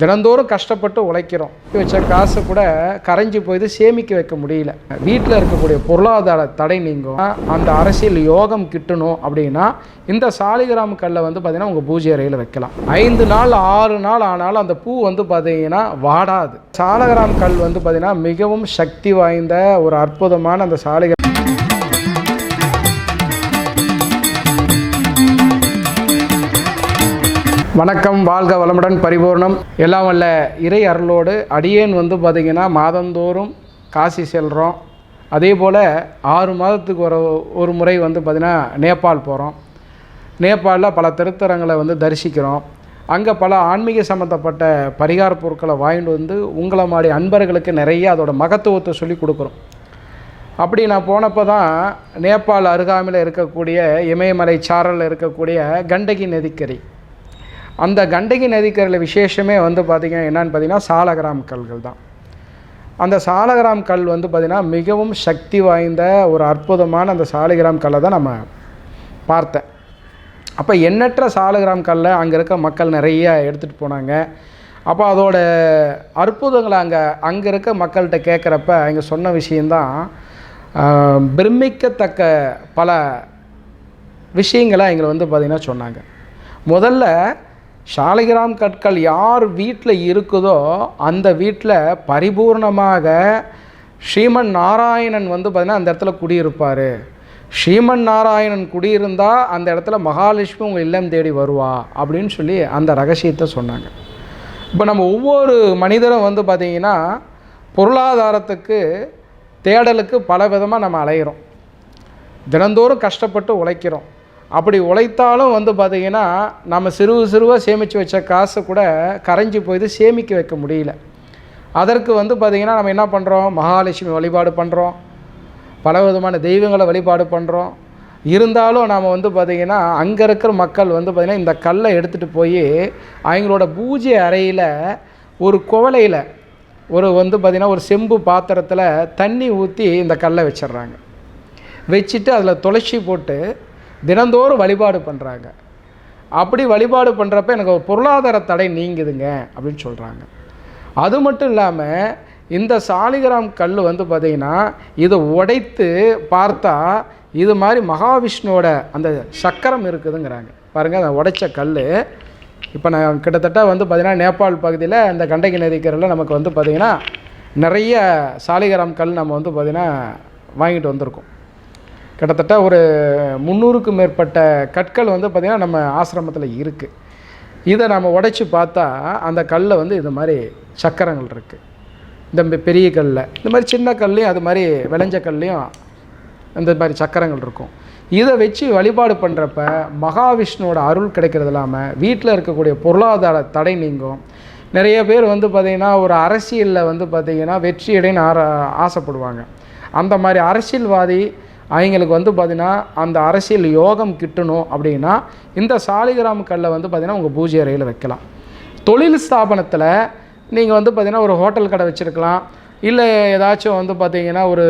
தினந்தோறும் கஷ்டப்பட்டு உழைக்கிறோம். வச்ச காசு கூட கரைஞ்சி போயிது சேமிக்க வைக்க முடியல. வீட்டில் இருக்கக்கூடிய பொருளாதார தடை நீங்கும். அந்த அரசியல் யோகம் கிட்டணும் அப்படின்னா இந்த சாலிகிராம் கல்லை வந்து பார்த்திங்கன்னா உங்கள் பூஜை அறையில் வைக்கலாம். ஐந்து நாள் ஆறு நாள் ஆனாலும் அந்த பூ வந்து பார்த்திங்கன்னா வாடாது. சாலகிராம் கல் வந்து பார்த்திங்கன்னா மிகவும் சக்தி வாய்ந்த ஒரு அற்புதமான அந்த சாலிகிராம் வணக்கம் வாழ்க வளமுடன் பரிபூர்ணம். எல்லாம் வல்ல இறை அருளோடு அடியேன் வந்து பார்த்திங்கன்னா மாதந்தோறும் காசி செல்கிறோம் அதே போல் ஆறு மாதத்துக்கு ஒரு ஒரு முறை வந்து பார்த்திங்கன்னா நேபாள் போகிறோம் நேபாளில் பல திருத்தலங்களை வந்து தரிசிக்கிறோம். அங்கே பல ஆன்மீக சம்மந்தப்பட்ட பரிகார பொருட்களை வாங்கிட்டு வந்து உங்களை மாதிரி அன்பர்களுக்கு நிறைய அதோடய மகத்துவத்தை சொல்லி கொடுக்குறோம். அப்படி நான் போனப்போ தான் நேபாள் அருகாமையில் இருக்கக்கூடிய இமயமலை சாரலில் இருக்கக்கூடிய கண்டகி நதிக்கரை. அந்த கண்டகி நதிக்கரையில் விசேஷமே வந்து பார்த்திங்கன்னா என்னென்னு பார்த்தீங்கன்னா சாலகிராம் கல்கள் தான். அந்த சாலகிராம் கல் வந்து பார்த்திங்கன்னா மிகவும் சக்தி வாய்ந்த ஒரு அற்புதமான அந்த சாலிகிராம் கல்லை தான் நம்ம பார்த்தேன் அப்போ எண்ணற்ற சாலகிராம் கல்லை அங்கே இருக்க மக்கள் நிறைய எடுத்துகிட்டு போனாங்க. அப்போ அதோட அற்புதங்களை அங்கே அங்கே இருக்க மக்கள்கிட்ட கேட்குறப்ப இங்கே சொன்ன விஷயந்தான் பிரமிக்கத்தக்க பல விஷயங்களை எங்களை வந்து பார்த்திங்கன்னா சொன்னாங்க. முதல்ல சாலிகிராம் கற்கள் யார் வீட்டில் இருக்குதோ அந்த வீட்டில் பரிபூர்ணமாக ஸ்ரீமன் நாராயணன் வந்து பார்த்திங்கன்னா அந்த இடத்துல குடியிருப்பார். ஸ்ரீமன் நாராயணன் குடியிருந்தால் அந்த இடத்துல மகாலட்சுமி உங்கள் இல்லம் தேடி வருவா அப்படின்னு சொல்லி அந்த ரகசியத்தை சொன்னாங்க. இப்போ நம்ம ஒவ்வொரு மனிதரும் வந்து பார்த்திங்கன்னா பொருளாதாரத்துக்கு தேடலுக்கு பல விதமாக நம்ம அலைகிறோம் தினந்தோறும் கஷ்டப்பட்டு உழைக்கிறோம். அப்படி உழைத்தாலும் வந்து பார்த்திங்கன்னா நம்ம சிறுவு சிறுவாக சேமித்து வச்ச காசு கூட கரைஞ்சி போயிது சேமிக்க வைக்க முடியல. அதற்கு வந்து பார்த்திங்கன்னா நம்ம என்ன பண்ணுறோம் மகாலட்சுமி வழிபாடு பண்ணுறோம் பல விதமான தெய்வங்களை வழிபாடு பண்ணுறோம் இருந்தாலும் நாம் வந்து பார்த்திங்கன்னா அங்கே இருக்கிற மக்கள் வந்து பார்த்திங்கன்னா இந்த கல்லை எடுத்துகிட்டு போய் அவங்களோட பூஜை அறையில் ஒரு குவளையில் ஒரு வந்து பார்த்திங்கன்னா ஒரு செம்பு பாத்திரத்தில் தண்ணி ஊற்றி இந்த கல்லை வச்சிடுறாங்க. வச்சுட்டு அதில் துளசி போட்டு தினந்தோறும் வழிபாடு பண்ணுறாங்க அப்படி வழிபாடு பண்ணுறப்ப எனக்கு ஒரு பொருளாதார தடை நீங்குதுங்க அப்படின்னு சொல்கிறாங்க அது மட்டும் இல்லாமல் இந்த சாலிகிராம் கல் வந்து பார்த்திங்கன்னா இதை உடைத்து பார்த்தா இது மாதிரி மகாவிஷ்ணுவோட அந்த சக்கரம் இருக்குதுங்கிறாங்க. பாருங்கள் அந்த உடைச்ச கல் இப்போ நான் கிட்டத்தட்ட வந்து பார்த்திங்கன்னா நேபாள் பகுதியில் இந்த கண்டகி நதிக்கரில் நமக்கு வந்து பார்த்திங்கன்னா நிறைய சாலிகிராம் கல் நம்ம வந்து பார்த்திங்கன்னா வாங்கிட்டு வந்திருக்கோம். கிட்டத்தட்ட ஒரு முந்நூறுக்கும் மேற்பட்ட கற்கள் வந்து பார்த்திங்கன்னா நம்ம ஆசிரமத்தில் இருக்குது இதை நம்ம உடைச்சி பார்த்தா அந்த கல்லில் வந்து இது மாதிரி சக்கரங்கள் இருக்குது இந்த பெரிய கல்லில் இந்த மாதிரி சின்ன கல்லையும் அது மாதிரி விளைஞ்ச கல்லையும் இந்த மாதிரி சக்கரங்கள் இருக்கும். இதை வச்சு வழிபாடு பண்ணுறப்ப மகாவிஷ்ணுவோட அருள் கிடைக்கிறது இல்லாமல் வீட்டில் இருக்கக்கூடிய பொருளாதார தடை நீங்கும். நிறைய பேர் வந்து பார்த்திங்கன்னா ஒரு அரசியலில் வந்து பார்த்திங்கன்னா வெற்றியடைன்னு ஆர ஆசைப்படுவாங்க. அந்த மாதிரி அரசியல்வாதி அவங்களுக்கு வந்து பார்த்திங்கன்னா அந்த அரசியல் யோகம் கிட்டணும் அப்படின்னா இந்த சாலிகிராம் கல்லை வந்து பார்த்திங்கன்னா உங்கள் பூஜை அறையில் வைக்கலாம். தொழில் ஸ்தாபனத்தில் நீங்கள் வந்து பார்த்திங்கன்னா ஒரு ஹோட்டல் கடை வச்சுருக்கலாம். இல்லை ஏதாச்சும் வந்து பார்த்திங்கன்னா ஒரு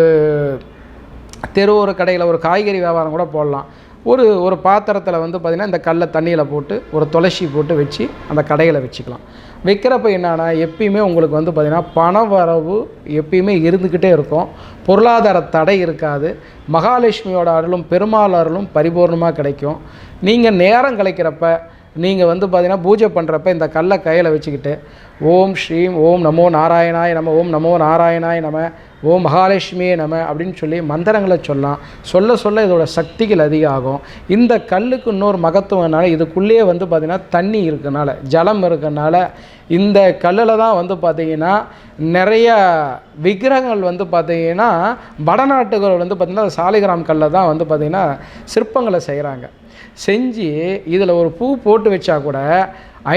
தெருவோர கடையில் ஒரு காய்கறி வியாபாரம் கூட போடலாம். ஒரு ஒரு பாத்திரத்தில் வந்து பார்த்திங்கன்னா இந்த கல்லை தண்ணியில் போட்டு ஒரு துளசி போட்டு வச்சு அந்த கடையில் வச்சுக்கலாம். வைக்கிறப்ப என்னென்னா எப்பயுமே உங்களுக்கு வந்து பார்த்திங்கன்னா பண வரவு எப்பயுமே இருந்துக்கிட்டே இருக்கும். பொருளாதார தடை இருக்காது. மகாலட்சுமியோட அருளும் பெருமாள் அருளும் பரிபூர்ணமாக கிடைக்கும். நீங்கள் நேரம் கிடைக்கிறப்ப நீங்கள் வந்து பார்த்தீங்கன்னா பூஜை பண்ணுறப்ப இந்த கல்லை கையில் வச்சுக்கிட்டு ஓம் ஸ்ரீம் ஓம் நமோ நாராயணாய் நம ஓம் நமோ நாராயணாய் நம ஓ மகாலட்சுமியே நம அப்படின்னு சொல்லி மந்திரங்களை சொல்லலாம் சொல்ல சொல்ல இதோட சக்திகள் அதிகமாகும் இந்த கல்லுக்கு இன்னொரு மகத்துவம்னால இதுக்குள்ளேயே வந்து பார்த்திங்கன்னா தண்ணி இருக்கனால ஜலம் இருக்கனால இந்த கல்லில் தான் வந்து பார்த்திங்கன்னா நிறைய விக்கிரகங்கள் வந்து பார்த்திங்கன்னா வடநாட்டுகள் வந்து பார்த்திங்கன்னா சாலிகிராம் கல்லில் தான் வந்து பார்த்திங்கன்னா சிற்பங்களை செய்கிறாங்க செஞ்சு இதில் ஒரு பூ போட்டு வச்சா கூட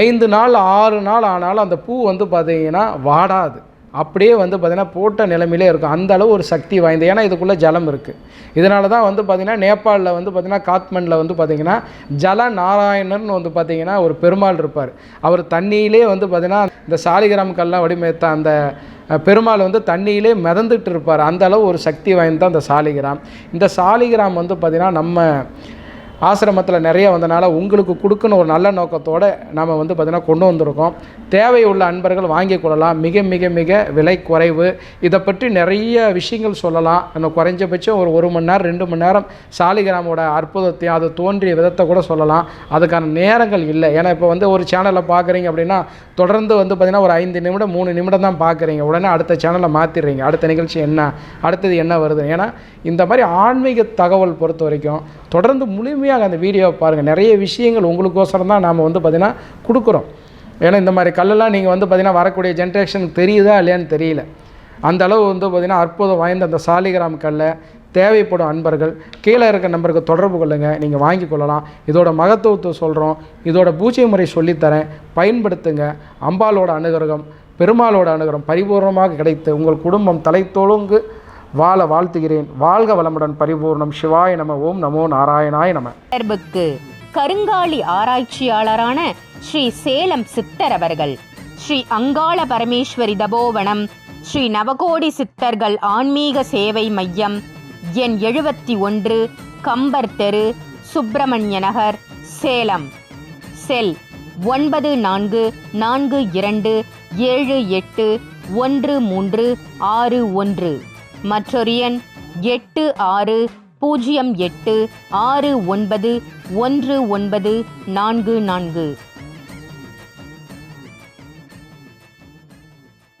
ஐந்து நாள் ஆறு நாள் ஆனாலும் அந்த பூ வந்து பார்த்திங்கன்னா வாடாது. அப்படியே வந்து பார்த்திங்கன்னா போட்ட நிலைமையிலே இருக்கும். அந்த அளவு ஒரு சக்தி வாய்ந்த ஏன்னா இதுக்குள்ளே ஜலம் இருக்குது இதனால தான் வந்து பார்த்திங்கன்னா நேபாளில் வந்து பார்த்திங்கன்னா காத்மண்டில் வந்து பார்த்திங்கன்னா ஜல நாராயணன் வந்து பார்த்திங்கன்னா ஒரு பெருமாள் இருப்பார். அவர் தண்ணியிலே வந்து பார்த்திங்கன்னா இந்த சாலிகிராம் கல்லாம் வடிமைத்த அந்த பெருமாள் வந்து தண்ணியிலே மிதந்துட்டு இருப்பார். அந்த அளவு ஒரு சக்தி வாய்ந்த அந்த சாலிகிராம். இந்த சாலிகிராம் வந்து பார்த்திங்கன்னா நம்ம ஆசிரமத்தில் நிறைய வந்தனால உங்களுக்கு கொடுக்கணும் ஒரு நல்ல நோக்கத்தோடு நம்ம வந்து பார்த்திங்கன்னா கொண்டு வந்திருக்கோம். தேவை உள்ள அன்பர்கள் வாங்கிக் கொள்ளலாம். மிக மிக மிக விலை குறைவு. இதை பற்றி நிறைய விஷயங்கள் சொல்லலாம். இன்னும் குறைஞ்சபட்சம் ஒரு ஒரு மணி நேரம் ரெண்டு மணி நேரம் சாலிகிராமோட அற்புதத்தையும் அது தோன்றிய விதத்தை கூட சொல்லலாம். அதுக்கான நேரங்கள் இல்லை. ஏன்னா இப்போ வந்து ஒரு சேனலில் பார்க்குறீங்க அப்படின்னா தொடர்ந்து வந்து பார்த்திங்கன்னா ஒரு ஐந்து நிமிடம் மூணு நிமிடம் தான் பார்க்குறீங்க உடனே அடுத்த சேனலை மாற்றிடுறீங்க அடுத்த நிகழ்ச்சி என்ன? அடுத்தது என்ன வருது ஏன்னா இந்த மாதிரி ஆன்மீக தகவல் பொறுத்த வரைக்கும் தொடர்ந்து முழுமையாக அந்த வீடியோவை பாருங்கள் நிறைய விஷயங்கள் உங்களுக்கோசரம் தான் நாம் வந்து பார்த்திங்கன்னா கொடுக்குறோம். ஏன்னா இந்த மாதிரி கல்லெல்லாம் நீங்கள் வந்து பார்த்திங்கன்னா வரக்கூடிய ஜென்ரேஷனுக்கு தெரியுதா இல்லையான்னு தெரியல. அந்த அளவு வந்து பார்த்திங்கன்னா அற்புதம் வாய்ந்த அந்த சாலிகிராம் கல்லை தேவைப்படும் அன்பர்கள் கீழே இருக்க நம்பருக்கு தொடர்பு கொள்ளுங்கள் நீங்கள் வாங்கி கொள்ளலாம். இதோட மகத்துவத்தை சொல்கிறோம் இதோட பூஜை முறை சொல்லித்தரேன். பயன்படுத்துங்க. அம்பாலோட அனுகிரகம் பெருமாளோட அனுகிரகம் பரிபூர்ணமாக கிடைத்து உங்கள் குடும்பம் தலைத்தோழுங்கு வாழ வாழ்த்துகிறேன். வாழ்க வளமுடன் பரிபூர்ணம். சிவாய நம ஓம் நமோ நாராயணாய நம. தொடர்புக்கு கருங்காலி ஆராய்ச்சியாளரான ஸ்ரீ சேலம் சித்தர் அவர்கள் ஸ்ரீ அங்காள பரமேஸ்வரி தபோவனம் ஸ்ரீ நவகோடி சித்தர்கள் ஆன்மீக சேவை மையம் எண் எழுபத்தி ஒன்று கம்பர் தெரு சுப்பிரமணிய நகர் சேலம். செல் ஒன்பது நான்கு நான்கு இரண்டு ஏழு எட்டு ஒன்று மூன்று ஆறு ஒன்று. மற்றொரு எண் எட்டு ஆறு பூஜ்ஜியம் எட்டு ஆறு ஒன்பது ஒன்று ஒன்பது நான்கு நான்கு.